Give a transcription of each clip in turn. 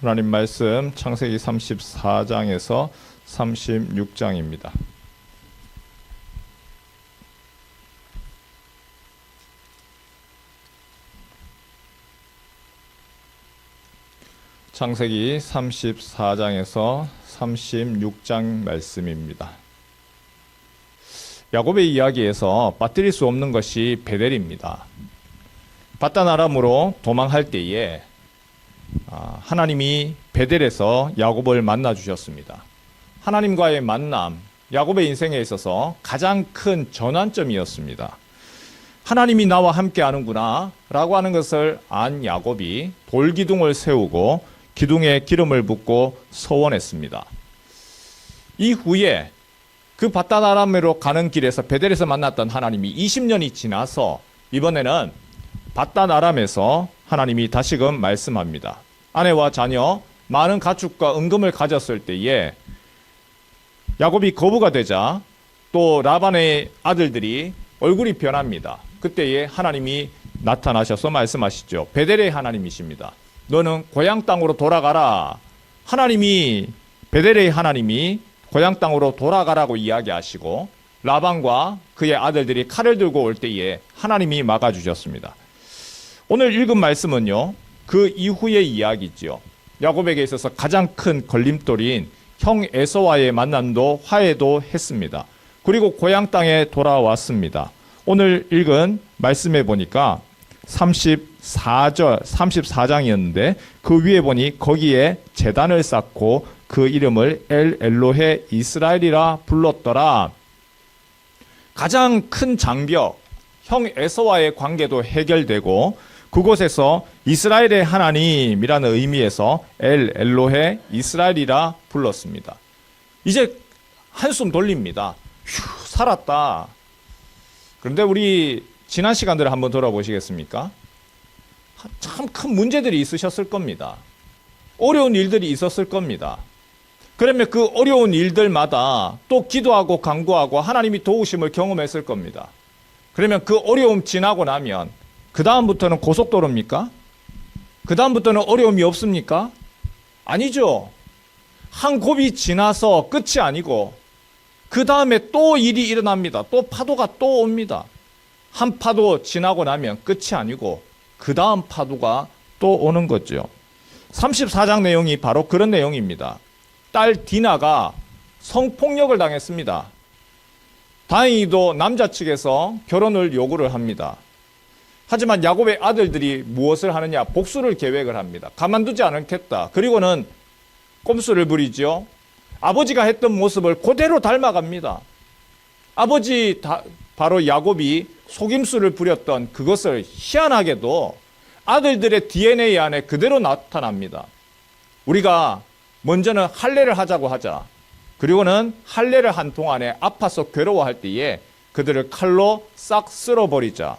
하나님 말씀 창세기 34장에서 36장입니다. 창세기 34장에서 36장 말씀입니다. 야곱의 이야기에서 빠뜨릴 수 없는 것이 베델입니다. 바단 아람으로 도망할 때에 아, 하나님이 베델에서 야곱을 만나 주셨습니다. 하나님과의 만남, 야곱의 인생에 있어서 가장 큰 전환점이었습니다. 하나님이 나와 함께 하는구나 라고 하는 것을 안 야곱이 돌기둥을 세우고 기둥에 기름을 붓고 서원했습니다. 이후에 그 바단 아람으로 가는 길에서 베델에서 만났던 하나님이 20년이 지나서 이번에는 바단 아람에서 하나님이 다시금 말씀합니다. 아내와 자녀 많은 가축과 은금을 가졌을 때에 야곱이 거부가 되자 또 라반의 아들들이 얼굴이 변합니다. 그때에 하나님이 나타나셔서 말씀하시죠. 베델의 하나님이십니다. 너는 고향 땅으로 돌아가라. 하나님이 베델의 하나님이 고향 땅으로 돌아가라고 이야기하시고 라반과 그의 아들들이 칼을 들고 올 때에 하나님이 막아주셨습니다. 오늘 읽은 말씀은요. 그 이후의 이야기지요. 야곱에게 있어서 가장 큰 걸림돌인 형 에서와의 만남도 화해도 했습니다. 그리고 고향 땅에 돌아왔습니다. 오늘 읽은 말씀에 보니까 34절, 34장이었는데 그 위에 보니 거기에 재단을 쌓고 그 이름을 엘 엘로헤 이스라엘이라 불렀더라. 가장 큰 장벽, 형 에서와의 관계도 해결되고 그곳에서 이스라엘의 하나님이라는 의미에서 엘 엘로헤 이스라엘이라 불렀습니다. 이제 한숨 돌립니다. 휴, 살았다. 그런데 우리 지난 시간들을 한번 돌아보시겠습니까? 참 큰 문제들이 있으셨을 겁니다. 어려운 일들이 있었을 겁니다. 그러면 그 어려운 일들마다 또 기도하고 간구하고 하나님이 도우심을 경험했을 겁니다. 그러면 그 어려움 지나고 나면 그 다음부터는 고속도로입니까? 그 다음부터는 어려움이 없습니까? 아니죠. 한 곱이 지나서 끝이 아니고 그 다음에 또 일이 일어납니다. 또 파도가 또 옵니다. 한 파도 지나고 나면 끝이 아니고 그 다음 파도가 또 오는 거죠. 34장 내용이 바로 그런 내용입니다. 딸 디나가 성폭력을 당했습니다. 다행히도 남자 측에서 결혼을 요구를 합니다. 하지만 야곱의 아들들이 무엇을 하느냐? 복수를 계획을 합니다. 가만두지 않겠다. 그리고는 꼼수를 부리죠. 아버지가 했던 모습을 그대로 닮아갑니다. 아버지 다, 바로 야곱이 속임수를 부렸던 그것을 희한하게도 아들들의 DNA 안에 그대로 나타납니다. 우리가 먼저는 할례를 하자고 하자. 그리고는 할례를 한 동안에 아파서 괴로워할 때에 그들을 칼로 싹 쓸어버리자.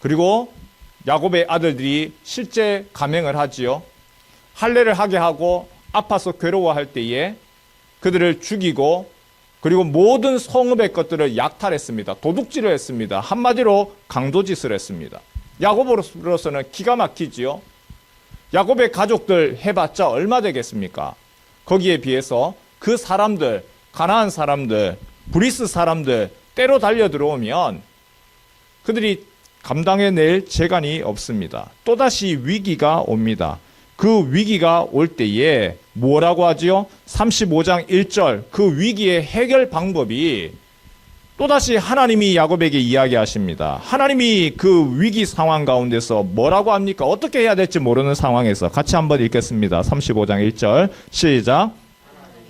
그리고 야곱의 아들들이 실제 감행을 하지요. 할례를 하게 하고 아파서 괴로워할 때에 그들을 죽이고 그리고 모든 성읍의 것들을 약탈했습니다. 도둑질을 했습니다. 한마디로 강도짓을 했습니다. 야곱으로서는 기가 막히지요. 야곱의 가족들 해봤자 얼마 되겠습니까? 거기에 비해서 그 사람들, 가나안 사람들, 브리스 사람들 때로 달려 들어오면 그들이 감당해낼 재간이 없습니다. 또다시 위기가 옵니다. 그 위기가 올 때에 뭐라고 하지요? 35장 1절 그 위기의 해결 방법이 또다시 하나님이 야곱에게 이야기하십니다. 하나님이 그 위기 상황 가운데서 뭐라고 합니까? 어떻게 해야 될지 모르는 상황에서 같이 한번 읽겠습니다. 35장 1절 시작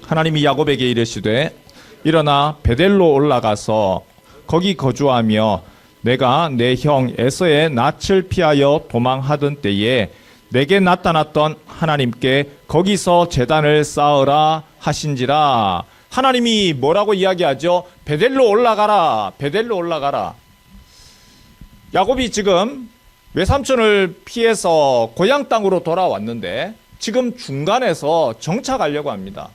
하나님이 야곱에게 이르시되 일어나 베델로 올라가서 거기 거주하며 내가 내 형 에서의 낯을 피하여 도망하던 때에 내게 나타났던 하나님께 거기서 재단을 쌓으라 하신지라 하나님이 뭐라고 이야기하죠? 베델로 올라가라. 베델로 올라가라. 야곱이 지금 외삼촌을 피해서 고향 땅으로 돌아왔는데 지금 중간에서 정착하려고 합니다.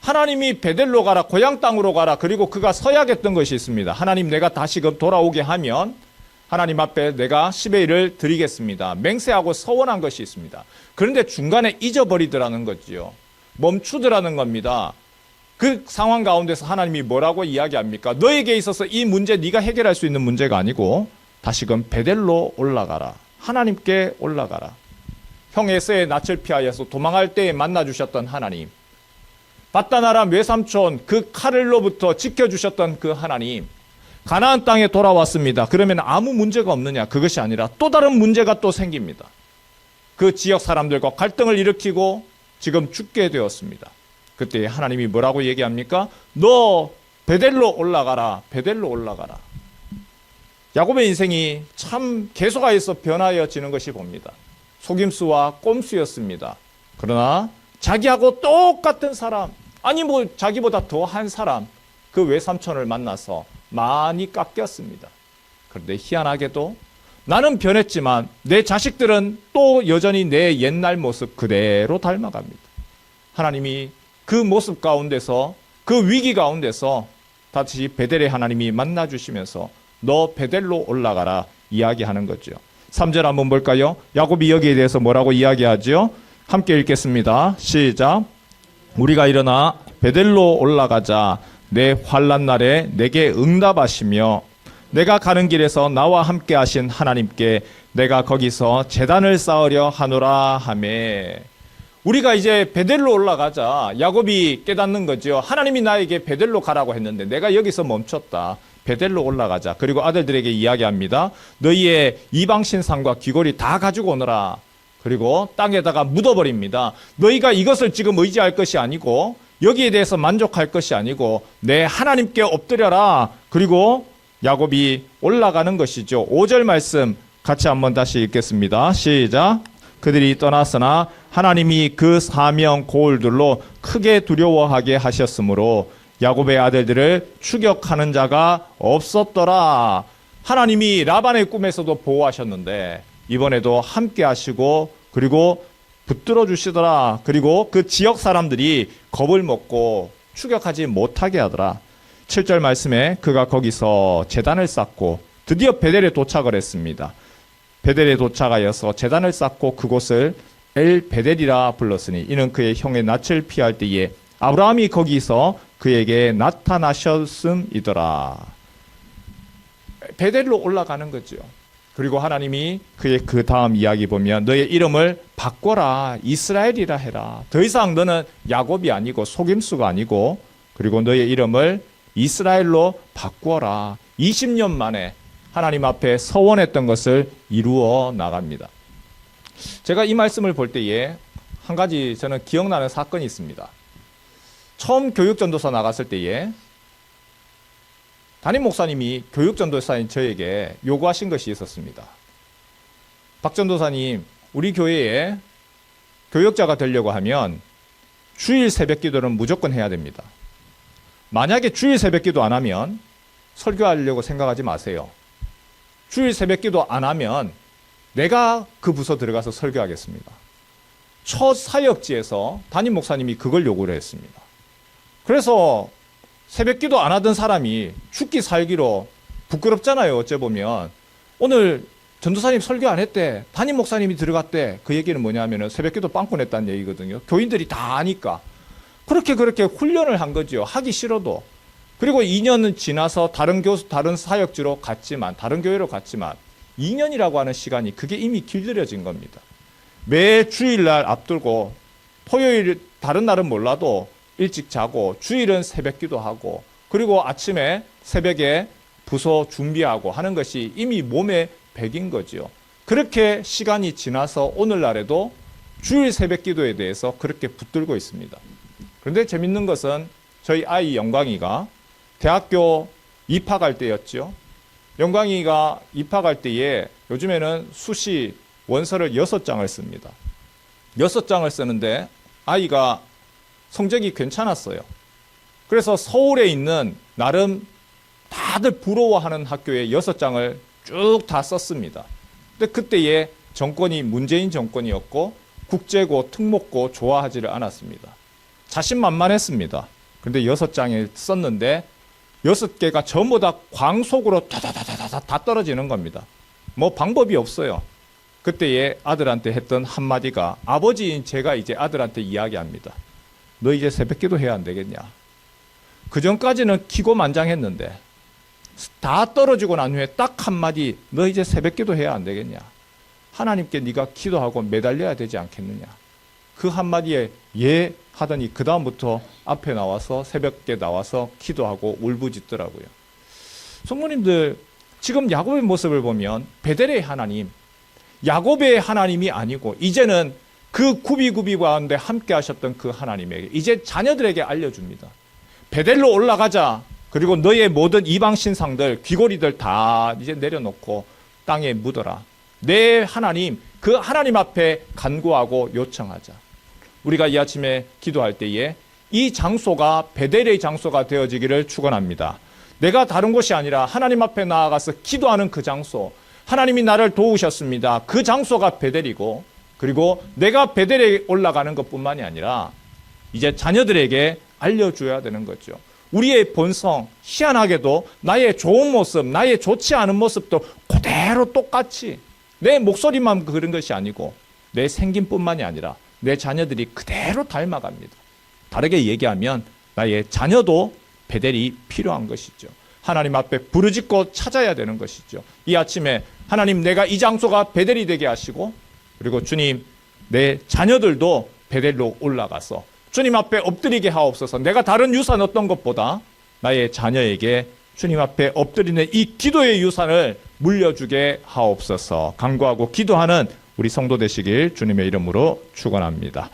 하나님이 베델로 가라, 고향 땅으로 가라, 그리고 그가 서약했던 것이 있습니다. 하나님 내가 다시금 돌아오게 하면 하나님 앞에 내가 10의 1을 드리겠습니다. 맹세하고 서원한 것이 있습니다. 그런데 중간에 잊어버리더라는 거지요. 멈추더라는 겁니다. 그 상황 가운데서 하나님이 뭐라고 이야기합니까? 너에게 있어서 이 문제 네가 해결할 수 있는 문제가 아니고 다시금 베델로 올라가라. 하나님께 올라가라. 형 에서의 낯을 피하여서 도망할 때에 만나 주셨던 하나님. 바다나람 외삼촌 그 칼을로부터 지켜주셨던 그 하나님. 가나안 땅에 돌아왔습니다. 그러면 아무 문제가 없느냐? 그것이 아니라 또 다른 문제가 또 생깁니다. 그 지역 사람들과 갈등을 일으키고 지금 죽게 되었습니다. 그때 하나님이 뭐라고 얘기합니까? 너 베델로 올라가라. 베델로 올라가라. 야곱의 인생이 참 계속하여서 변하여지는 것이 봅니다. 속임수와 꼼수였습니다. 그러나 자기하고 똑같은 사람, 아니 뭐 자기보다 더한 사람, 그 외삼촌을 만나서 많이 깎였습니다. 그런데 희한하게도 나는 변했지만 내 자식들은 또 여전히 내 옛날 모습 그대로 닮아갑니다. 하나님이 그 모습 가운데서 그 위기 가운데서 다시 베델의 하나님이 만나 주시면서 너 베델로 올라가라 이야기하는 거죠. 3절 한번 볼까요? 야곱이 여기에 대해서 뭐라고 이야기하죠? 함께 읽겠습니다. 시작. 우리가 일어나 베델로 올라가자 내 환란 날에 내게 응답하시며 내가 가는 길에서 나와 함께 하신 하나님께 내가 거기서 재단을 쌓으려 하노라 하매 우리가 이제 베델로 올라가자 야곱이 깨닫는 거죠. 하나님이 나에게 베델로 가라고 했는데 내가 여기서 멈췄다. 베델로 올라가자. 그리고 아들들에게 이야기합니다. 너희의 이방 신상과 귀걸이 다 가지고 오너라. 그리고 땅에다가 묻어버립니다. 너희가 이것을 지금 의지할 것이 아니고 여기에 대해서 만족할 것이 아니고 내 하나님께 엎드려라. 그리고 야곱이 올라가는 것이죠. 5절 말씀 같이 한번 다시 읽겠습니다. 시작. 그들이 떠났으나 하나님이 그 사명 고울들로 크게 두려워하게 하셨으므로 야곱의 아들들을 추격하는 자가 없었더라. 하나님이 라반의 꿈에서도 보호하셨는데 이번에도 함께 하시고 그리고 붙들어 주시더라. 그리고 그 지역 사람들이 겁을 먹고 추격하지 못하게 하더라. 7절 말씀에 그가 거기서 재단을 쌓고 드디어 베델에 도착을 했습니다. 베델에 도착하여서 재단을 쌓고 그곳을 엘 베델이라 불렀으니 이는 그의 형의 낯을 피할 때에 아브라함이 거기서 그에게 나타나셨음이더라. 베델로 올라가는 거죠. 그리고 하나님이 그의 그 다음 이야기 보면 너의 이름을 바꿔라 이스라엘이라 해라. 더 이상 너는 야곱이 아니고 속임수가 아니고 그리고 너의 이름을 이스라엘로 바꾸어라. 20년 만에 하나님 앞에 서원했던 것을 이루어 나갑니다. 제가 이 말씀을 볼 때에 한 가지 저는 기억나는 사건이 있습니다. 처음 교육전도사 나갔을 때에 담임 목사님이 교육 전도사인 저에게 요구하신 것이 있었습니다. 박 전도사님, 우리 교회에 교역자가 되려고 하면 주일 새벽 기도는 무조건 해야 됩니다. 만약에 주일 새벽 기도 안 하면 설교하려고 생각하지 마세요. 주일 새벽 기도 안 하면 내가 그 부서 들어가서 설교하겠습니다. 첫 사역지에서 담임 목사님이 그걸 요구를 했습니다. 그래서 새벽 기도 안 하던 사람이 죽기 살기로 부끄럽잖아요. 어째 보면 오늘 전도사님 설교 안 했대. 담임 목사님이 들어갔대. 그 얘기는 뭐냐면은 새벽 기도 빵꾸 냈다는 얘기거든요. 교인들이 다 아니까. 그렇게 그렇게 훈련을 한 거죠. 하기 싫어도. 그리고 2년은 지나서 다른 교수, 다른 사역지로 갔지만, 다른 교회로 갔지만, 2년이라고 하는 시간이 그게 이미 길들여진 겁니다. 매 주일날 앞두고, 토요일, 다른 날은 몰라도 일찍 자고, 주일은 새벽 기도하고, 그리고 아침에 새벽에 부서 준비하고 하는 것이 이미 몸에 배긴 거죠. 그렇게 시간이 지나서 오늘날에도 주일 새벽 기도에 대해서 그렇게 붙들고 있습니다. 그런데 재밌는 것은 저희 아이 영광이가 대학교 입학할 때였죠. 영광이가 입학할 때에 요즘에는 수시 원서를 여섯 장을 씁니다. 여섯 장을 쓰는데 아이가 성적이 괜찮았어요. 그래서 서울에 있는 나름 다들 부러워하는 학교에 여섯 장을 쭉 다 썼습니다. 근데 그때의 정권이 문재인 정권이었고 국제고 특목고 좋아하지를 않았습니다. 자신만만했습니다. 근데 여섯 장을 썼는데 여섯 개가 전부 다 광속으로 다다다다다 다 떨어지는 겁니다. 뭐 방법이 없어요. 그때의 아들한테 했던 한마디가 아버지인 제가 이제 아들한테 이야기합니다. 너 이제 새벽 기도 해야 안 되겠냐? 그 전까지는 기고만장했는데 다 떨어지고 난 후에 딱 한마디 너 이제 새벽 기도 해야 안 되겠냐? 하나님께 네가 기도하고 매달려야 되지 않겠느냐? 그 한마디에 예 하더니 그 다음부터 앞에 나와서 새벽에 나와서 기도하고 울부짖더라고요. 성모님들 지금 야곱의 모습을 보면 베델의 하나님, 야곱의 하나님이 아니고 이제는 그 구비구비 가운데 함께 하셨던 그 하나님에게 이제 자녀들에게 알려줍니다. 베델로 올라가자. 그리고 너의 모든 이방 신상들, 귀고리들 다 이제 내려놓고 땅에 묻어라. 내 하나님, 그 하나님 앞에 간구하고 요청하자. 우리가 이 아침에 기도할 때에 이 장소가 베델의 장소가 되어지기를 축원합니다. 내가 다른 곳이 아니라 하나님 앞에 나아가서 기도하는 그 장소, 하나님이 나를 도우셨습니다. 그 장소가 베델이고, 그리고 내가 베델에 올라가는 것뿐만이 아니라 이제 자녀들에게 알려줘야 되는 거죠. 우리의 본성, 희한하게도 나의 좋은 모습, 나의 좋지 않은 모습도 그대로 똑같이 내 목소리만 그런 것이 아니고 내 생김뿐만이 아니라 내 자녀들이 그대로 닮아갑니다. 다르게 얘기하면 나의 자녀도 베델이 필요한 것이죠. 하나님 앞에 부르짖고 찾아야 되는 것이죠. 이 아침에 하나님 내가 이 장소가 베델이 되게 하시고 그리고 주님 내 자녀들도 베델로 올라가서 주님 앞에 엎드리게 하옵소서. 내가 다른 유산 어떤 것보다 나의 자녀에게 주님 앞에 엎드리는 이 기도의 유산을 물려주게 하옵소서. 간구하고 기도하는 우리 성도 되시길 주님의 이름으로 축원합니다.